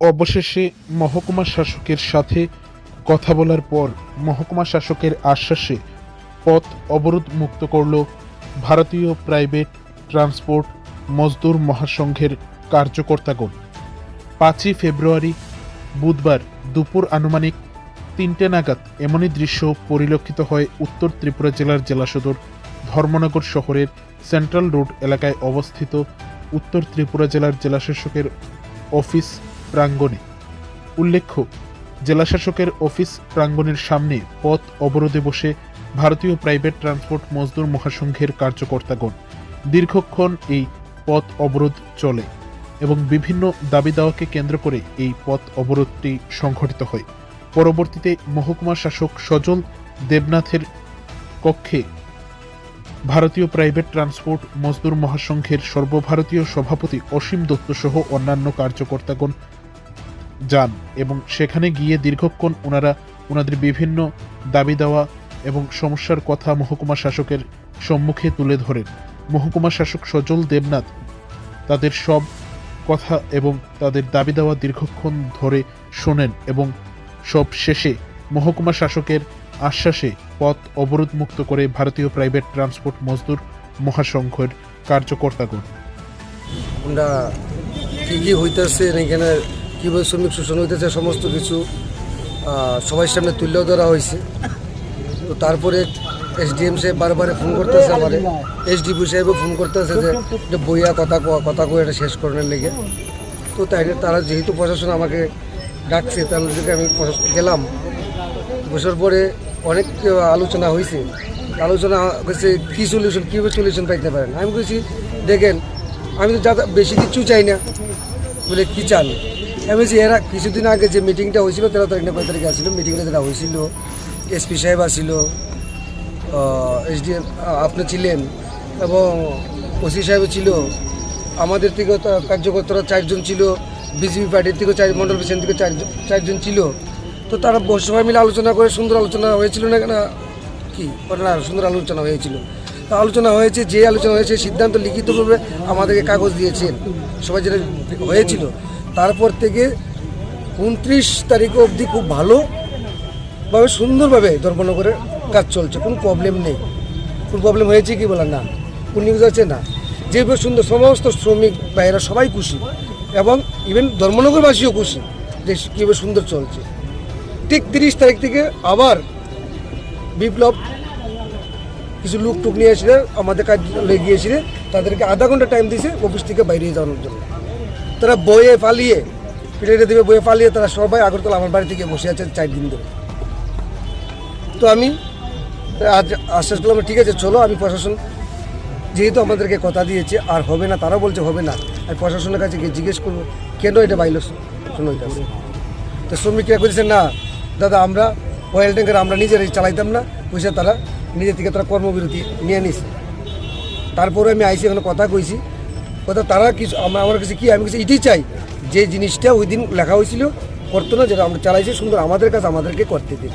অবশেষে মহকুমা শাসকের সাথে কথা বলার পর মহকুমা শাসকের আশ্বাসে পথ অবরোধ মুক্ত করল ভারতীয় প্রাইভেট ট্রান্সপোর্ট মজদুর মহাসংঘের কার্যকর্তাগণ। পাঁচই ফেব্রুয়ারি বুধবার দুপুর আনুমানিক তিনটে নাগাদ এমনই দৃশ্য পরিলক্ষিত হয় উত্তর ত্রিপুরা জেলার জেলা সদর ধর্মনগর শহরের সেন্ট্রাল রোড এলাকায় অবস্থিত উত্তর ত্রিপুরা জেলার জেলাশাসকের অফিস প্রাঙ্গণে। উল্লেখ্য, জেলাশাসকের অফিস প্রাঙ্গণের সামনে পথ অবরোধে বসে ভারতীয় প্রাইভেট ট্রান্সপোর্ট মজদুর মহাসংঘের কার্যকর্তাগণ দীর্ঘক্ষণ এই পথ অবরোধ চলে এবং বিভিন্ন দাবি দাওয়াকে কেন্দ্র করে এই পথ অবরোধটি সংঘটিত হয়। পরবর্তীতে মহকুমা শাসক সজল দেবনাথের কক্ষে ভারতীয় প্রাইভেট ট্রান্সপোর্ট মজদুর মহাসংঘের সর্বভারতীয় সভাপতি অসীম দত্ত সহ অন্যান্য কার্যকর্তাগণ যান এবং সেখানে গিয়ে দীর্ঘক্ষণ ওনারা ওনাদের বিভিন্ন দাবি দেওয়া এবং সমস্যার কথা মহকুমা শাসকের সম্মুখে তুলে ধরেন। মহকুমা শাসক সজল দেবনাথ তাদের সব কথা এবং তাদের দাবি দেওয়া দীর্ঘক্ষণ ধরে শোনেন এবং সব শেষে মহকুমা শাসকের আশ্বাসে পথ অবরোধ মুক্ত করে ভারতীয় প্রাইভেট ট্রান্সপোর্ট মজদুর মহাসংঘের কার্যকর্তাগণ আমরা কী কী হইতেছে এখানে কীভাবে শ্রমিক শোষণ হইতেছে, সমস্ত কিছু সবার সামনে তুলেও ধরা হয়েছে। তো তারপরে এসডিএম সাহেব বারবার ফোন করতেছে আমারে। এসডিপি সাহেবও ফোন করতেছে যে বইয়া কথা কওয়া কথা কয়ে এটা শেষ করার লেগে। তো তাই তারা যেহেতু প্রশাসন আমাকে ডাকছে তাহলে থেকে আমি গেলাম। বসার পরে অনেক আলোচনা হয়েছে আলোচনা হয়েছে কী সলিউশন কীভাবে সলিউশন পাইতে পারেন? আমি বলছি, দেখেন, আমি তো যা, বেশি কিছু চাই না। বলে, কী চান? আমি বলছি এরা কিছুদিন আগে যে মিটিংটা হয়েছিল, তেরো তারিখ না তারিখে আসছিল মিটিংটা যেটা হয়েছিল, এসপি সাহেব আসছিল এসডিএম আপনি ছিলেন এবং ওসি সাহেব ছিল। আমাদের থেকেও কার্যকর্তারা চারজন ছিল, বিজেপি পার্টির থেকেও চার, মন্ডল প্রেসিডেন্ট থেকে চারজন চারজন ছিল। তো তারা সবাই মিলে আলোচনা করে, সুন্দর আলোচনা হয়েছিল না কেন? কি? না সুন্দর আলোচনা হয়েছিল। তো আলোচনা হয়েছে, যে আলোচনা হয়েছে, সিদ্ধান্ত লিখিতভাবে আমাদেরকে কাগজ দিয়েছেন। সবাই যেটা হয়েছিল। তারপর থেকে উনত্রিশ তারিখ অবধি খুব ভালোভাবে সুন্দরভাবে ধর্মনগরের কাজ চলছে, কোনো প্রবলেম নেই। কোনো প্রবলেম হয়েছে কি বলার না, কোন নিউজ আছে না। যেভাবে সুন্দর সমস্ত শ্রমিক ভাইয়েরা সবাই খুশি এবং ইভেন ধর্মনগরবাসীও খুশি যে কীভাবে সুন্দর চলছে। ঠিক তিরিশ তারিখ থেকে আবার বিপ্লব কিছু লোক টুক নিয়ে এসে আমাদের কাজ লেগিয়েছিল তাদেরকে আধা ঘণ্টা টাইম দিয়েছে অফিস থেকে বাইরে যাওয়ার জন্য। তারা বয়ে পালিয়ে প্লেটে দেবে বয়ে পালিয়ে তারা সবাই আগরতলা আমার বাড়ি থেকে বসে আছে চার দিন ধরে। তো আমি আজ আশ্বাস করলাম ঠিক আছে, চলো, আমি প্রশাসন যেহেতু আমাদেরকে কথা দিয়েছে, আর হবে না তারা বলছে হবে না, আমি প্রশাসনের কাছে গিয়ে জিজ্ঞেস করব, কেন এটা বাইল শোনো এটা। তো শ্রমিকরা করেছে না, দাদা, আমরা অয়েল ট্যাঙ্কার আমরা নিজেরাই চালাইতাম না, পয়সা তারা নিজের থেকে তারা কর্মবিরতি নিয়ে নিছে। তারপরে আমি আইসি, এখানে কথা কইছি কথা তারা কিছু, আমার কাছে কি, আমি কাছে এটাই চাই যে জিনিসটা ওই দিন লেখা হয়েছিল, করতো না, যেটা আমরা চালাইছি, সুন্দর আমাদের কাছে আমাদেরকে করতে দিন।